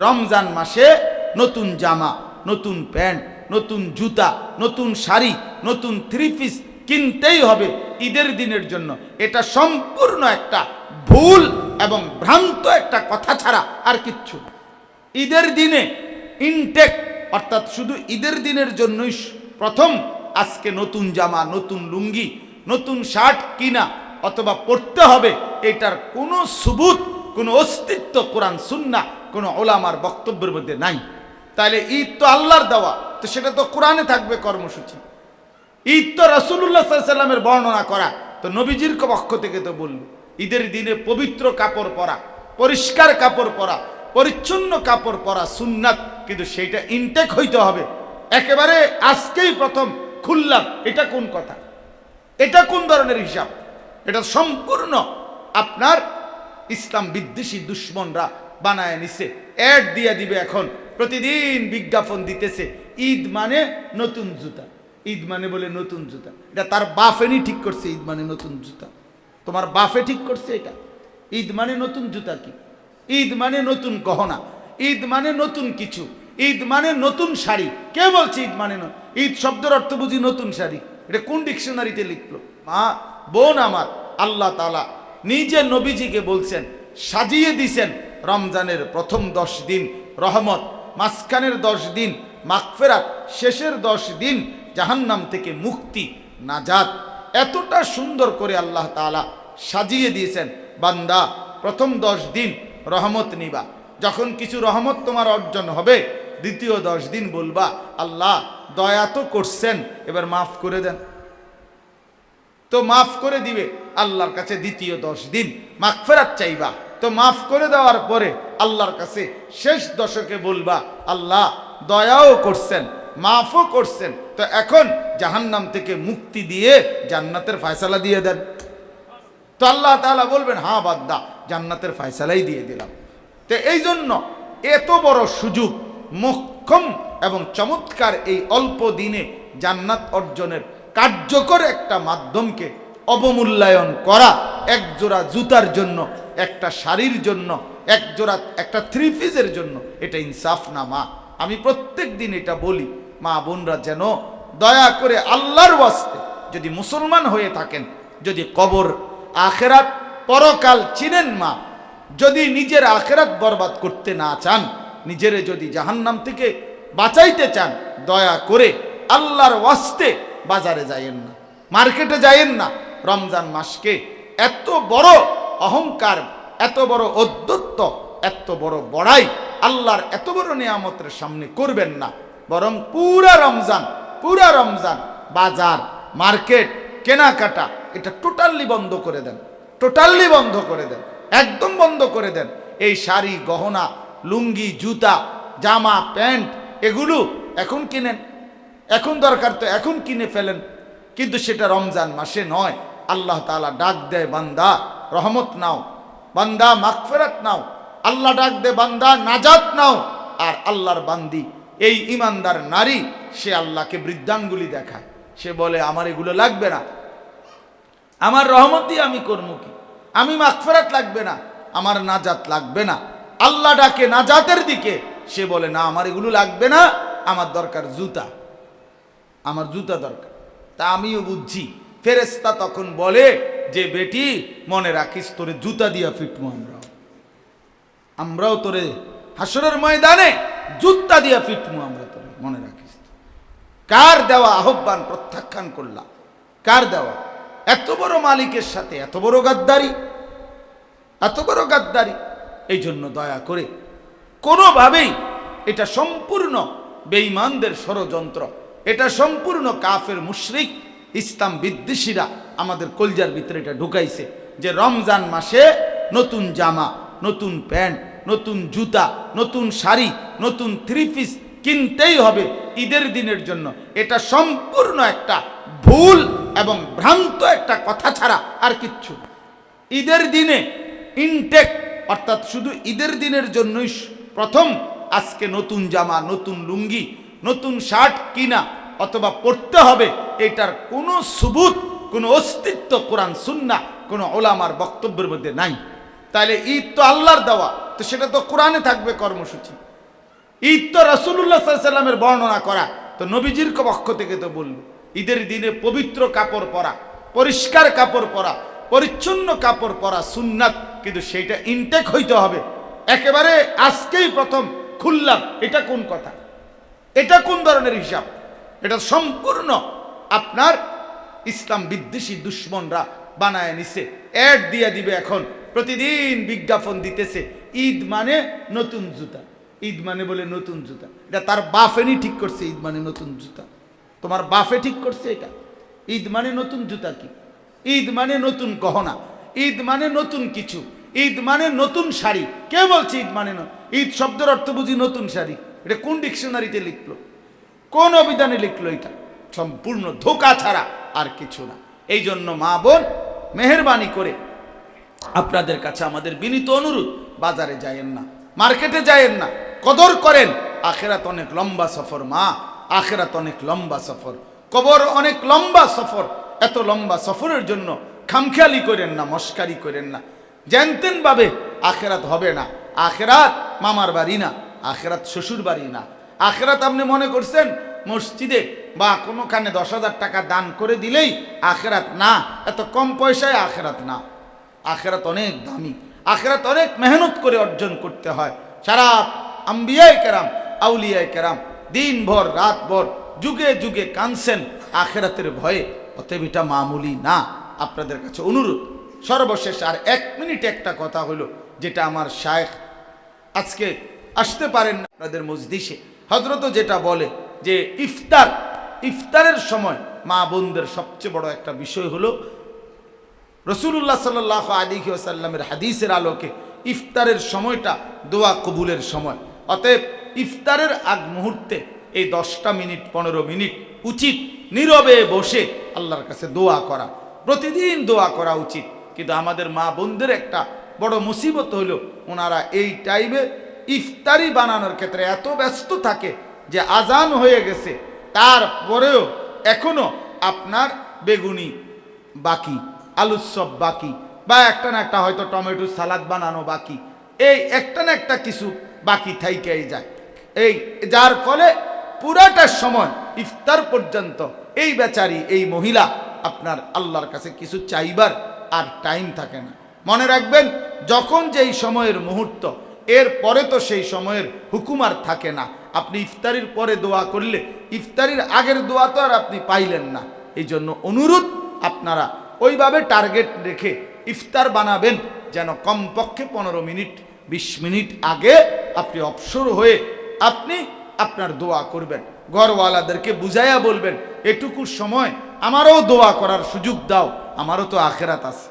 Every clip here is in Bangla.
রমজান মাসে নতুন জামা, নতুন প্যান্ট, নতুন জুতা, নতুন শাড়ি, নতুন থ্রি পিস কিনতেই হবে ঈদের দিনের জন্য। এটা সম্পূর্ণ একটা ভুল এবং ভ্রান্ত একটা কথা ছাড়া আর কিচ্ছু ঈদের দিনে ইনটেক অর্থাৎ শুধু ঈদের দিনের জন্যই প্রথম আজকে নতুন জামা, নতুন লুঙ্গি, নতুন শার্ট কিনা অথবা পড়তে হবে, এটার কোনো সুবুত, কোনো অস্তিত্ব কোরআন সুন্না কোনো ওলামার বক্তব্যের মধ্যে নাই। তাহলে ঈদ তো আল্লাহর দেওয়া, তো সেটা তো কোরআনে থাকবে কর্মসূচি। ঈদ তো রাসুল্লাহ সাল্লামের বর্ণনা করা, তো নবীজির পক্ষ থেকে তো বলল, ঈদের দিনে পবিত্র কাপড় পরা, পরিষ্কার কাপড় পরা, পরিচ্ছন্ন কাপড় পরা সুন্নাত, কিন্তু সেইটা ইনটেক হইতে হবে। একেবারে আজকেই প্রথম খুললাম, এটা কোন কথা? এটা কোন ধরনের হিসাব? এটা সম্পূর্ণ আপনার ইসলাম বিদ্বেষী দুশ্মনরা বানায় নিছে। অ্যাড দিয়ে দিবে এখন। প্রতিদিন বিজ্ঞাপন দিতেছে। ঈদ মানে নতুন জুতা। ঈদ মানে বলে নতুন জুতা। এটা তার বাফেনি ঠিক করছে, ঈদ মানে নতুন জুতা। তোমার বাফে ঠিক করছে এটা। ঈদ মানে নতুন জুতা কি? ঈদ মানে নতুন গহনা। ঈদ মানে নতুন কিছু। ঈদ মানে নতুন শাড়ি। কে বলছে ঈদ মানে ঈদ শব্দের অর্থ বুঝি নতুন শাড়ি। এটা কোন ডিকশনারিতে লিখলো? মা, বোন আমার, আল্লাহ তালা নিজে নবীজিকে বলছেন, সাজিয়ে দিছেন রমজানের প্রথম দশ দিন রহমত, মাঝখানের দশ দিন মাগফেরাত, শেষের দশ দিন জাহান্নাম থেকে মুক্তি, নাজাত। এতটা সুন্দর করে আল্লাহ তাআলা সাজিয়ে দিয়েছেন, বান্দা, প্রথম দশ দিন রহমত নিবা। যখন কিছু রহমত তোমার অর্জন হবে, দ্বিতীয় দশ দিন বলবা, আল্লাহ, দয়া তো করছেন, এবার মাফ করে দেন। তো মাফ করে দিবে, আল্লাহর কাছে দ্বিতীয় দশ দিন মাগফেরাত চাইবা। তো মাফ করে দেওয়ার পরে আল্লাহর কাছে শেষ দশকে বলবা, আল্লাহ, দয়াও করছেন, মাফও করছেন। তো এখন জাহান্নাম থেকে মুক্তি দিয়ে জান্নাতের ফয়সালা দিয়ে দেন। তো আল্লাহ তাআলা বলবেন হ্যাঁ বাদ্দা জান্নাতের ফয়সালাই দিয়ে দিলাম। তো এই জন্য এত বড় সুযোগ, মোক্ষম এবং চমৎকার এই অল্প দিনে জান্নাত অর্জনের কার্যকর একটা মাধ্যমকে অবমূল্যায়ন করা, একজোড়া জুতার জন্য একটা শাড়ির জন্য, এক জোড়া, একটা থ্রি পিসের জন্য এটা ইনসাফ না, মা। আমি প্রত্যেক দিন এটা বলি, মা বোনরা যেন দয়া করে আল্লাহর ওয়াস্তে যদি মুসলমান হয়ে থাকেন, যদি কবর, আখেরাত পরকাল চিনেন, মা। যদি নিজের আখেরাত বরবাদ করতে না চান, নিজেরে যদি জাহান্নাম থেকে বাঁচাইতে চান, দয়া করে আল্লাহর ওয়াস্তে বাজারে যাইয়েন না, মার্কেটে যাইয়েন না। রমজান মাসকে এত বড় অহংকার, এত বড় অদ্যত্ত এত বড় বড়াই আল্লাহর এত বড় নিয়ামতের সামনে করবেন না। বরং পুরা রমজান পুরা রমজান বাজার, মার্কেট, কেনাকাটা, এটা টোটালি বন্ধ করে দেন। টোটালি বন্ধ করে দেন। একদম বন্ধ করে দেন। এই শাড়ি, গহনা, লুঙ্গি, জুতা, জামা, প্যান্ট, এগুলো এখন কিনেন। এখন দরকার তো এখন কিনে ফেলেন। কিন্তু সেটা রমজান মাসে নয়। আল্লাহ তাআলা ডাক দেয় বান্দা রহমত নাও, বান্দা মাকফেরাত নাও, আল্লাহ ডাক দে, বান্দা নাজাত নাও, আর আল্লাহর বান্দি, এই ইমানদার নারী, সে আল্লাহকে বৃদ্ধাঙ্গুলি দেখায়। সে বলে, আমার এগুলো লাগবে না। আমার রহমতি আমি করব কি? আমি মাকফেরাত লাগবে না, আমার নাজাত লাগবে না। আল্লাহ ডাকে নাজাতের দিকে, সে বলে, না, আমার এগুলো লাগবে না, আমার দরকার জুতা। আমার জুতা দরকার। তা আমিও বুঝছি। ফেরেস্তা তখন বলে যে বেটি, মনে রাখিস, তোরে জুতা দিয়া ফিটমু আমরাও। আমরাও তোরে হাসরের ময়দানে জুতা দিয়া ফিটমু আমরা তোরে, মনে রাখিস কার দেওয়া আহ্বান প্রত্যাখ্যান করলাম? কার দেওয়া? এত বড় মালিকের সাথে, এত বড় গাদ্দারি, এত বড় গাদ্দারি। এই জন্য দয়া করে কোনোভাবেই এটা সম্পূর্ণ বেঈমানদের ষড়যন্ত্র, এটা সম্পূর্ণ কাফের মুশরিক ইসলাম বিদ্বেষীরা আমাদের কলজার ভিতরে এটা ঢুকাইছে যে রমজান মাসে নতুন জামা, নতুন প্যান্ট, নতুন জুতা, নতুন শাড়ি, নতুন থ্রি পিস কিনতেই হবে ঈদের দিনের জন্য। এটা সম্পূর্ণ একটা ভুল এবং ভ্রান্ত একটা কথা ছাড়া আর কিচ্ছু ঈদের দিনে ইনটেক অর্থাৎ শুধু ঈদের দিনের জন্যই প্রথম আজকে নতুন জামা, নতুন লুঙ্গি, নতুন শার্ট কিনা অথবা পড়তে হবে, এটার কোনো সুবুত, কোনো অস্তিত্ব কোরআন সুন্না কোনো ওলামার বক্তব্যের মধ্যে নাই। তাহলে ঈদ তো আল্লাহর দেওয়া, তো সেটা তো কোরআনে থাকবে কর্মসূচি। ঈদ তো রাসুল্লাহ সাল্লামের বর্ণনা করা, তো নবীজির পক্ষ থেকে তো বলল ঈদের দিনে পবিত্র কাপড় পরা, পরিষ্কার কাপড় পরা, পরিচ্ছন্ন কাপড় পরা সুন্নাত, কিন্তু সেইটা ইনটেক হইতে হবে। একেবারে আজকেই প্রথম খুললাম, এটা কোন কথা? এটা কোন ধরনের হিসাব? এটা সম্পূর্ণ আপনার ইসলাম বিদ্বেষী দুশ্মনরা বানায় নিছে। অ্যাড দিয়ে দিবে এখন। প্রতিদিন বিজ্ঞাপন দিতেছে। ঈদ মানে নতুন জুতা। ঈদ মানে বলে নতুন জুতা। এটা তার বাফেনি ঠিক করছে, ঈদ মানে নতুন জুতা। তোমার বাফে ঠিক করছে এটা। ঈদ মানে নতুন জুতা কি? ঈদ মানে নতুন গহনা। ঈদ মানে নতুন কিছু। ঈদ মানে নতুন শাড়ি। কে বলছে ঈদ মানে ঈদ শব্দের অর্থ বুঝি নতুন শাড়ি। এটা কোন ডিকশনারিতে লিখলো? কোন অভিধানে লিখলো এটা? সম্পূর্ণ ধোকা ছাড়া আর কিছু না। এই জন্য মা বোন, মেহরবানি করে আপনাদের কাছে আমাদের বিনীত অনুরোধ, বাজারে যায়েন না, মার্কেটে যায়েন না, কদর করেন। আখেরাত অনেক লম্বা সফর মা, আখেরাত অনেক লম্বা সফর। কবর অনেক লম্বা সফর, এত লম্বা সফরের জন্য খামখেয়ালি করেন না, মস্কারি করেন না। জানতেন ভাবে আখেরাত হবে না, আখেরাত মামার বাড়ি না, আখেরাত শ্বশুর বাড়ি না। আখেরাত আপনি মনে করছেন, মসজিদে বা কোনোখানে দশ হাজার টাকা দান করে দিলেই আখেরাত না, এত কম পয়সায় আখেরাত না। আখেরাত অনেক দামি, আখেরাত অনেক মেহনত করে অর্জন করতে হয়। সারা আম্বিয়ায় কেরাম আউলিয়ায় কেরাম, দিনভর, রাতভর, যুগে যুগে কানছেন আখেরাতের ভয়ে। অতএব এটা মামুলি না, আপনাদের কাছে অনুরোধ। সর্বশেষ আর এক মিনিট একটা কথা হলো, যেটা আমার শায়েখ আজকে আসতে পারেন না আপনাদের মসজিষে হজরত যেটা বলে যে ইফতার, ইফতারের সময় মা বোনদের সবচেয়ে বড় একটা বিষয় হলো রসুল্লাহ সাল্লাহ আলী আসাল্লামের হাদিসের আলোকে ইফতারের সময়টা দোয়া কবুলের সময়। অতএব ইফতারের আগ মুহূর্তে এই দশটা মিনিট, পনেরো মিনিট উচিত নীরবে বসে আল্লাহর কাছে দোয়া করা। প্রতিদিন দোয়া করা উচিত। কিন্তু আমাদের মা বোনদের একটা বড় মুসিবত হলো, ওনারা এই টাইমে ইফতারি বানানোর ক্ষেত্রে এত ব্যস্ত থাকে যে আজান হয়ে গেছে। তারপরেও এখনও আপনার বেগুনি বাকি, আলুর সব বাকি, বা একটা না একটা হয়তো টমেটো সালাদ বানানো বাকি, এই একটা না একটা কিছু বাকি থাইকেই যায়। এই যার ফলে পুরাটা সময় ইফতার পর্যন্ত এই বেচারি, এই মহিলা আপনার আল্লাহর কাছে কিছু চাইবার আর টাইম থাকে না। মনে রাখবেন, যখন যেই সময়ের মুহূর্ত এর পরে তো সেই সময়ের হুকুম আর থাকে না। আপনি ইফতারির পরে দোয়া করলে, ইফতারির আগের দোয়া তো আর আপনি পাইলেন না। এই জন্য অনুরোধ আপনারা ওইভাবে টার্গেট রেখে ইফতার বানাবেন, যেন কমপক্ষে পনেরো মিনিট, বিশ মিনিট আগে আপনি অবসর হয়ে আপনি আপনার দোয়া করবেন। ঘরওয়ালাদেরকে বুঝাইয়া বলবেন, এটুকু সময় আমারও দোয়া করার সুযোগ দাও, আমারও তো আখেরাত আছে।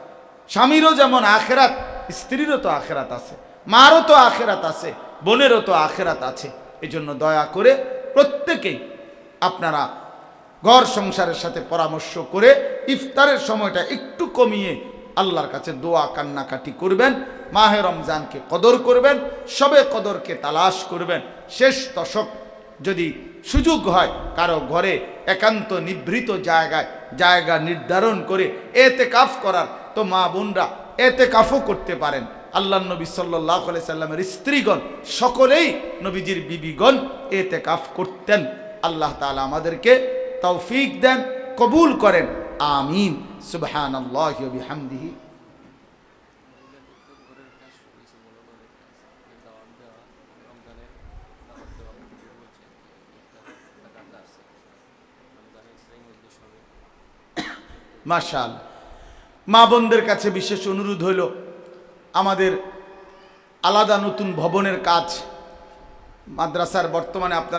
স্বামীরও যেমন আখেরাত, স্ত্রীরও তো আখেরাত আছে। মারও তো আখেরাত আছে, বোনেরও তো আখেরাত আছে। এই জন্য দয়া করে প্রত্যেকেই আপনারা ঘর সংসারের সাথে পরামর্শ করে ইফতারের সময়টা একটু কমিয়ে আল্লাহর কাছে দোয়া কান্নাকাটি করবেন, মাহে রমজানকে কদর করবেন, সবে কদরকে তালাশ করবেন। শেষ দশক যদি সুযোগ হয়, কারও ঘরে একান্ত নিভৃত জায়গায় জায়গা নির্ধারণ করে এতে কাফ করার তো মা বোনরা এতে কাফও করতে পারেন। আল্লাহ নবী সাল্লাহ সাল্লামের স্ত্রীগণ, সকলেই নবীজির বিবিগণ এতে কাফ করতেন। আল্লাহ তালা আমাদেরকে তৌফিক দেন, কবুল করেন। আমিন। সুবহান আল্লাহ মাশাল মা বোনদের কাছে বিশেষ অনুরোধ হইল আমাদের আলাদা নতুন ভবনের কাজ মাদ্রাসার বর্তমানে আপনার